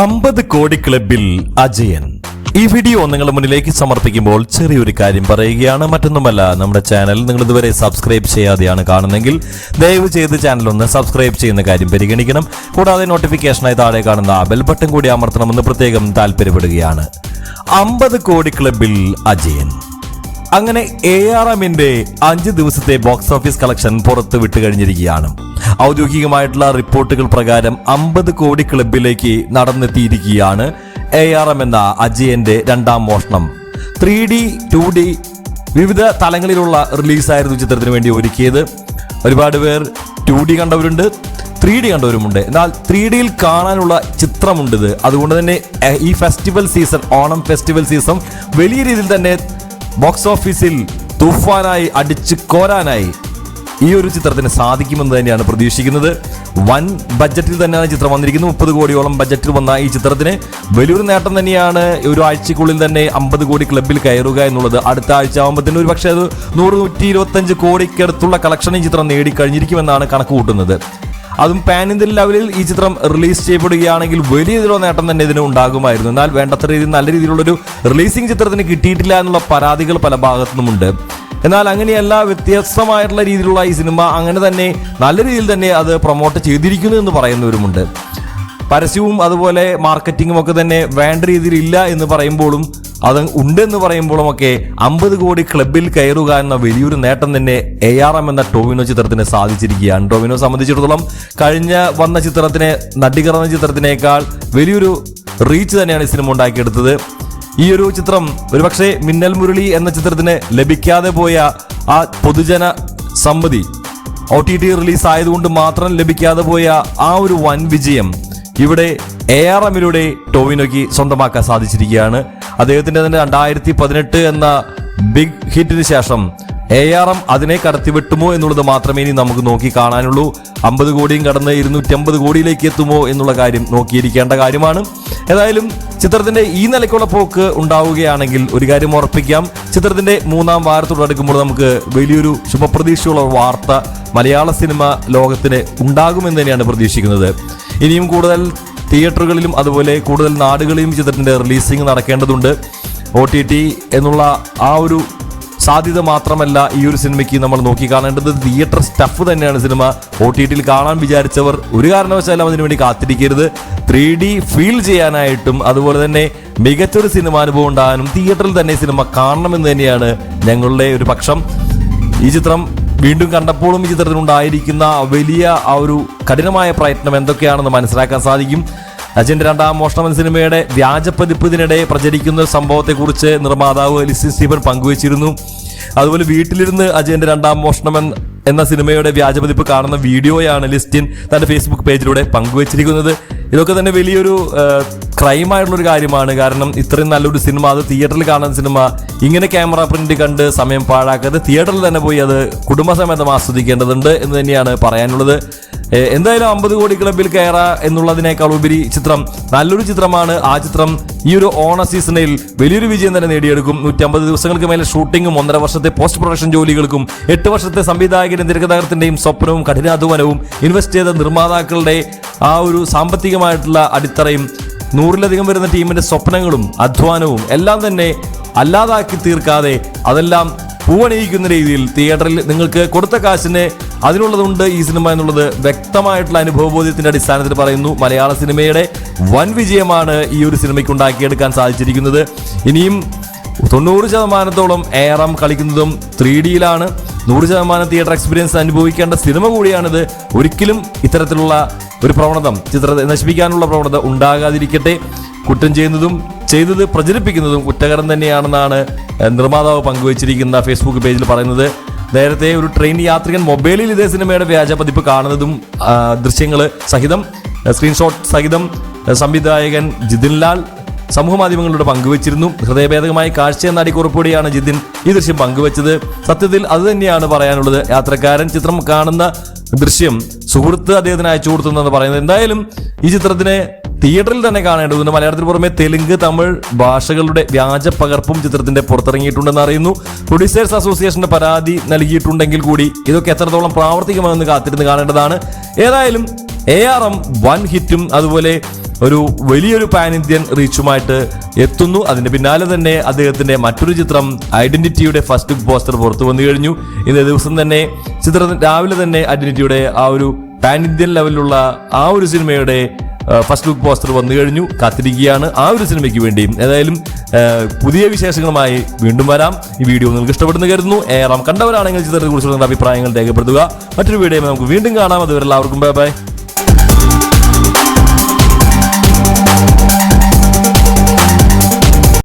അമ്പത് കോടി ക്ലബിൽ അജയൻ. ഈ വീഡിയോ നിങ്ങളുടെ മുന്നിലേക്ക് സമർപ്പിക്കുമ്പോൾ ചെറിയൊരു കാര്യം പറയുകയാണ് മറ്റൊന്നുമല്ല നമ്മുടെ ചാനൽ നിങ്ങൾ ഇതുവരെ സബ്സ്ക്രൈബ് ചെയ്യാതെയാണ് കാണുന്നെങ്കിൽ ദയവ് ചെയ്ത് ചാനൽ ഒന്ന് സബ്സ്ക്രൈബ് ചെയ്യുന്ന കാര്യം പരിഗണിക്കണം. കൂടാതെ നോട്ടിഫിക്കേഷനായി താഴെ കാണുന്ന ബെൽ ബട്ടൺ കൂടി അമർത്തണമെന്ന് പ്രത്യേകം താല്പര്യപ്പെടുകയാണ്. അമ്പത് കോടി ക്ലബിൽ അജയൻ. അങ്ങനെ എ ആർ എമ്മിന്റെ അഞ്ച് ദിവസത്തെ ബോക്സ് ഓഫീസ് കളക്ഷൻ പുറത്തു വിട്ടു കഴിഞ്ഞിരിക്കുകയാണ് ഔദ്യോഗികമായിട്ടുള്ള റിപ്പോർട്ടുകൾ പ്രകാരം അമ്പത് കോടി ക്ലബിലേക്ക് നടന്നെത്തിയിരിക്കുകയാണ് എ ആർ എം എന്ന അജയന്റെ രണ്ടാം മോഷണം. ത്രീ ഡി ടു ഡി വിവിധ തലങ്ങളിലുള്ള റിലീസായിരുന്നു ചിത്രത്തിന് വേണ്ടി ഒരുക്കിയത്. ഒരുപാട് പേർ ടു ഡി കണ്ടവരുണ്ട് ത്രീ ഡി കണ്ടവരുമുണ്ട്. എന്നാൽ ത്രീ ഡിയിൽ കാണാനുള്ള ചിത്രമുണ്ടിത്. അതുകൊണ്ട് തന്നെ ഈ festival season Onam festival season വലിയ രീതിയിൽ തന്നെ ബോക്സ് ഓഫീസിൽ തൂഫാനായി അടിച്ചു കോരാനായി ഈ ഒരു ചിത്രത്തിന് സാധിക്കുമെന്ന് തന്നെയാണ് പ്രതീക്ഷിക്കുന്നത്. വൻ ബഡ്ജറ്റിൽ തന്നെയാണ് ചിത്രം വന്നിരിക്കുന്നത്. മുപ്പത് കോടിയോളം ബഡ്ജറ്റിൽ വന്ന ഈ ചിത്രത്തിന് വലിയൊരു നേട്ടം തന്നെയാണ് ഒരു ആഴ്ചക്കുള്ളിൽ തന്നെ അമ്പത് കോടി ക്ലബിൽ കയറുക എന്നുള്ളത്. അടുത്ത ആഴ്ച ആകുമ്പോഴത്തേനും ഒരു പക്ഷേ അത് നൂറ് നൂറ്റി ഇരുപത്തഞ്ച് കോടിക്കടുത്തുള്ള കളക്ഷൻ ഈ ചിത്രം നേടിക്കഴിഞ്ഞിരിക്കുമെന്നാണ് കണക്ക് കൂട്ടുന്നത് അതും പാൻ ഇന്ത്യൻ ലെവലിൽ ഈ ചിത്രം റിലീസ് ചെയ്യപ്പെടുകയാണെങ്കിൽ വലിയ രീതിയിലുള്ള നേട്ടം തന്നെ ഇതിന് ഉണ്ടാകുമായിരുന്നു. എന്നാൽ വേണ്ടത്ര രീതിയിൽ നല്ല രീതിയിലുള്ളൊരു റിലീസിംഗ് ചിത്രത്തിന് കിട്ടിയിട്ടില്ല എന്നുള്ള പരാതികൾ പല ഭാഗത്തു നിന്നുമുണ്ട് എന്നാൽ അങ്ങനെയല്ല വ്യത്യസ്തമായിട്ടുള്ള രീതിയിലുള്ള ഈ സിനിമ അങ്ങനെ തന്നെ നല്ല രീതിയിൽ തന്നെ അത് പ്രൊമോട്ട് ചെയ്തിരിക്കുന്നു എന്ന് പറയുന്നവരുമുണ്ട്. പരസ്യവും അതുപോലെ മാർക്കറ്റിങ്ങും ഒക്കെ തന്നെ വേണ്ട രീതിയിൽ ഇല്ല എന്ന് പറയുമ്പോഴും അത് ഉണ്ടെന്ന് പറയുമ്പോഴും ഒക്കെ അമ്പത് കോടി ക്ലബിൽ കയറുക എന്ന വലിയൊരു നേട്ടം തന്നെ എ ആർ എം എന്ന ടോവിനോ ചിത്രത്തിന് സാധിച്ചിരിക്കുകയാണ്. ടോവിനോ സംബന്ധിച്ചിടത്തോളം കഴിഞ്ഞ വന്ന ചിത്രത്തിന് നടികറന്ന ചിത്രത്തിനേക്കാൾ വലിയൊരു റീച്ച് തന്നെയാണ് ഈ സിനിമ ഉണ്ടാക്കിയെടുത്തത്. ഈ ഒരു ചിത്രം ഒരുപക്ഷെ മിന്നൽ മുരളി എന്ന ചിത്രത്തിന് ലഭിക്കാതെ പോയ ആ പൊതുജന സമ്മതി ഒ ടി ടി റിലീസ് ആയതുകൊണ്ട് മാത്രം ലഭിക്കാതെ പോയ ആ ഒരു വൻ വിജയം ഇവിടെ എ ആർ എമ്മിലൂടെ ടോവിനോയ്ക്ക് സ്വന്തമാക്കാൻ സാധിച്ചിരിക്കുകയാണ്. അദ്ദേഹത്തിന്റെ തന്നെ രണ്ടായിരത്തി പതിനെട്ട് എന്ന ബിഗ് ഹിറ്റിന് ശേഷം എ ആർ എം അതിനെ കടത്തി കടത്തിവെട്ടുമോ എന്നുള്ളത് മാത്രമേ ഇനി നമുക്ക് നോക്കി കാണാനുള്ളൂ. അമ്പത് കോടിയും കടന്ന് ഇരുന്നൂറ്റി അമ്പത് കോടിയിലേക്ക് എത്തുമോ എന്നുള്ള കാര്യം നോക്കിയിരിക്കേണ്ട കാര്യമാണ്. ഏതായാലും ചിത്രത്തിന്റെ ഈ നിലയ്ക്കുള്ള പോക്ക് ഉണ്ടാവുകയാണെങ്കിൽ ഒരു കാര്യം ഉറപ്പിക്കാം. ചിത്രത്തിന്റെ മൂന്നാം വാരത്തോടടുക്കുമ്പോൾ നമുക്ക് വലിയൊരു ശുഭപ്രതീക്ഷയുള്ള വാർത്ത മലയാള സിനിമ ലോകത്തിന് ഉണ്ടാകുമെന്ന് തന്നെയാണ് പ്രതീക്ഷിക്കുന്നത്. ഇനിയും കൂടുതൽ തിയേറ്ററുകളിലും അതുപോലെ കൂടുതൽ നാടുകളിലും ചിത്രത്തിന്റെ റിലീസിംഗ് നടക്കേണ്ടതുണ്ട്. ഒ ടി ടി എന്നുള്ള ആ ഒരു സാധ്യത മാത്രമല്ല ഈ ഒരു സിനിമയ്ക്ക് നമ്മൾ നോക്കി കാണേണ്ടത്. തിയേറ്റർ സ്റ്റഫ് തന്നെയാണ് സിനിമ. ഒ ടി ടിയിൽ കാണാൻ വിചാരിച്ചവർ ഒരു കാരണവശാലും അതിനുവേണ്ടി കാത്തിരിക്കരുത്. ത്രീ ഡി ഫീൽ ചെയ്യാനായിട്ടും അതുപോലെ തന്നെ മികച്ചൊരു സിനിമാനുഭവം ഉണ്ടാകാനും തിയേറ്ററിൽ തന്നെ സിനിമ കാണണമെന്ന് തന്നെയാണ് ഞങ്ങളുടെ ഒരു പക്ഷം. ഈ ചിത്രം വീണ്ടും കണ്ടപ്പോഴും ഈ ചിത്രത്തിനുണ്ടായിരിക്കുന്ന വലിയ ആ ഒരു കഠിനമായ പ്രയത്നം എന്തൊക്കെയാണെന്ന് മനസ്സിലാക്കാൻ സാധിക്കും. അജന്റെ രണ്ടാം മോഷണം സിനിമയുടെ വ്യാജപ്പതിപ്പതിനിടെ പ്രചരിക്കുന്ന സംഭവത്തെക്കുറിച്ച് നിർമ്മാതാവ് ലിസി സ്റ്റീഫൻ പങ്കുവച്ചിരുന്നു. അതുപോലെ വീട്ടിലിരുന്ന് അജയന്റെ രണ്ടാം മോഷണം എന്ന സിനിമയുടെ വ്യാജപതിപ്പ് കാണുന്ന വീഡിയോയാണ് ലിസ്റ്റിൻ തന്റെ ഫേസ്ബുക്ക് പേജിലൂടെ പങ്കുവച്ചിരിക്കുന്നത്. ഇതൊക്കെ തന്നെ വലിയൊരു ക്രൈം ആയിട്ടുള്ള ഒരു കാര്യമാണ്. കാരണം ഇത്രയും നല്ലൊരു സിനിമ അത് തിയേറ്ററിൽ കാണുന്ന സിനിമ ഇങ്ങനെ ക്യാമറ പ്രിന്റ് കണ്ട് സമയം പാഴാക്കാതെ തിയേറ്ററിൽ തന്നെ പോയി അത് കുടുംബസമേതം ആസ്വദിക്കേണ്ടതുണ്ട് എന്ന് തന്നെയാണ് പറയാനുള്ളത്. എന്തായാലും അമ്പത് കോടി ക്ലബിൽ കയറ എന്നുള്ളതിനേക്കാൾ ഉപരി ചിത്രം നല്ലൊരു ചിത്രമാണ്. ആ ചിത്രം ഈ ഒരു ഓണ സീസണിൽ വലിയൊരു വിജയം തന്നെ നേടിയെടുക്കും. നൂറ്റമ്പത് ദിവസങ്ങൾക്ക് മേലെ ഷൂട്ടിങ്ങും ഒന്നര വർഷത്തെ പോസ്റ്റ് പ്രൊഡക്ഷൻ ജോലികൾക്കും എട്ട് വർഷത്തെ സംവിധായകനും തിരക്കഥാകൃത്തിന്റെയും സ്വപ്നവും കഠിനാധ്വാനവും ഇൻവെസ്റ്റ് ചെയ്ത നിർമ്മാതാക്കളുടെ ആ ഒരു സാമ്പത്തികമായിട്ടുള്ള അടിത്തറയും നൂറിലധികം വരുന്ന ടീമിന്റെ സ്വപ്നങ്ങളും അധ്വാനവും എല്ലാം തന്നെ അല്ലാതാക്കി തീർക്കാതെ അതെല്ലാം പൂവണിയിക്കുന്ന രീതിയിൽ തിയേറ്ററിൽ നിങ്ങൾക്ക് കൊടുത്ത കാശിന് അതിനുള്ളതുണ്ട് ഈ സിനിമ എന്നുള്ളത് വ്യക്തമായിട്ടുള്ള അനുഭവബോധ്യത്തിന്റെ അടിസ്ഥാനത്തിൽ പറയുന്നു. മലയാള സിനിമയുടെ വൻ വിജയമാണ് ഈ ഒരു സിനിമയ്ക്ക് ഉണ്ടാക്കിയെടുക്കാൻ സാധിച്ചിരിക്കുന്നത്. ഇനിയും തൊണ്ണൂറ് ശതമാനത്തോളം ഏറം കളിക്കുന്നതും ത്രീ ഡിയിലാണ്. നൂറ് ശതമാനം തിയേറ്റർ എക്സ്പീരിയൻസ് അനുഭവിക്കേണ്ട സിനിമ കൂടിയാണിത്. ഒരിക്കലും ഇത്തരത്തിലുള്ള ഒരു പ്രവണത ചിത്രത്തെ നശിപ്പിക്കാനുള്ള പ്രവണത ഉണ്ടാകാതിരിക്കട്ടെ. കുറ്റം ചെയ്യുന്നതും ചെയ്തത് പ്രചരിപ്പിക്കുന്നതും കുറ്റകരം തന്നെയാണെന്നാണ് നിർമ്മാതാവ് പങ്കുവച്ചിരിക്കുന്ന ഫേസ്ബുക്ക് പേജിൽ പറയുന്നത്. നേരത്തെ ഒരു ട്രെയിൻ യാത്രികൻ മൊബൈലിൽ ഇതേ സിനിമയുടെ വ്യാജ പതിപ്പ് കാണുന്നതും ദൃശ്യങ്ങൾ സഹിതം സ്ക്രീൻഷോട്ട് സഹിതം സംവിധായകൻ ജിതിൻ ലാൽ സമൂഹ മാധ്യമങ്ങളിലൂടെ പങ്കുവച്ചിരുന്നു. ഹൃദയഭേദകമായി എന്ന അടിക്കുറിപ്പോടെയാണ് ജിതിൻ ഈ ദൃശ്യം പങ്കുവച്ചത്. സത്യത്തിൽ അത് തന്നെയാണ് പറയാനുള്ളത്. യാത്രക്കാരൻ ചിത്രം കാണുന്ന ദൃശ്യം സുഹൃത്ത് അദ്ദേഹത്തിന് അയച്ചു കൊടുത്തെന്നാണ് പറയുന്നത്. എന്തായാലും ഈ ചിത്രത്തിനെ തിയേറ്ററിൽ തന്നെ കാണേണ്ടതുണ്ട്. മലയാളത്തിന് പുറമെ തെലുങ്ക് തമിഴ് ഭാഷകളുടെ വ്യാജ പകർപ്പും ചിത്രത്തിന്റെ പുറത്തിറങ്ങിയിട്ടുണ്ടെന്ന് അറിയുന്നു. പ്രൊഡ്യൂസേഴ്സ് അസോസിയേഷന്റെ പരാതി നൽകിയിട്ടുണ്ടെങ്കിൽ കൂടി ഇതൊക്കെ എത്രത്തോളം പ്രാവർത്തികമാണെന്ന് കാത്തിരുന്ന് കാണേണ്ടതാണ്. ഏതായാലും എ ആർ എം വൺ ഹിറ്റും അതുപോലെ ഒരു വലിയൊരു പാൻ ഇന്ത്യൻ റീച്ചുമായിട്ട് എത്തുന്നു. അതിന്റെ പിന്നാലെ തന്നെ അദ്ദേഹത്തിന്റെ മറ്റൊരു ചിത്രം ഐഡന്റിറ്റിയുടെ ഫസ്റ്റ് പോസ്റ്റർ പുറത്തു വന്നു കഴിഞ്ഞു. ഇന്നേ ദിവസം തന്നെ ചിത്രം രാവിലെ തന്നെ ഐഡന്റിറ്റിയുടെ ആ ഒരു പാൻ ഇന്ത്യൻ ലെവലിലുള്ള ആ ഒരു സിനിമയുടെ ഫസ്റ്റ് ലുക്ക് പോസ്റ്റർ വന്നു കഴിഞ്ഞു. കാത്തിരിക്കുകയാണ് ആ ഒരു സിനിമയ്ക്ക് വേണ്ടിയും. ഏതായാലും പുതിയ വിശേഷങ്ങളുമായി വീണ്ടും വരാം. ഈ വീഡിയോ നിങ്ങൾക്ക് ഇഷ്ടപ്പെടുന്നു കരുതുന്നു. ഏറാം കണ്ടവരാണെങ്കിൽ ചിത്രത്തെ കുറിച്ചുള്ള അഭിപ്രായങ്ങൾ രേഖപ്പെടുത്തുക. മറ്റൊരു വീഡിയോ നമുക്ക് വീണ്ടും കാണാം. അതുവരെ എല്ലാവർക്കും ബൈ ബൈ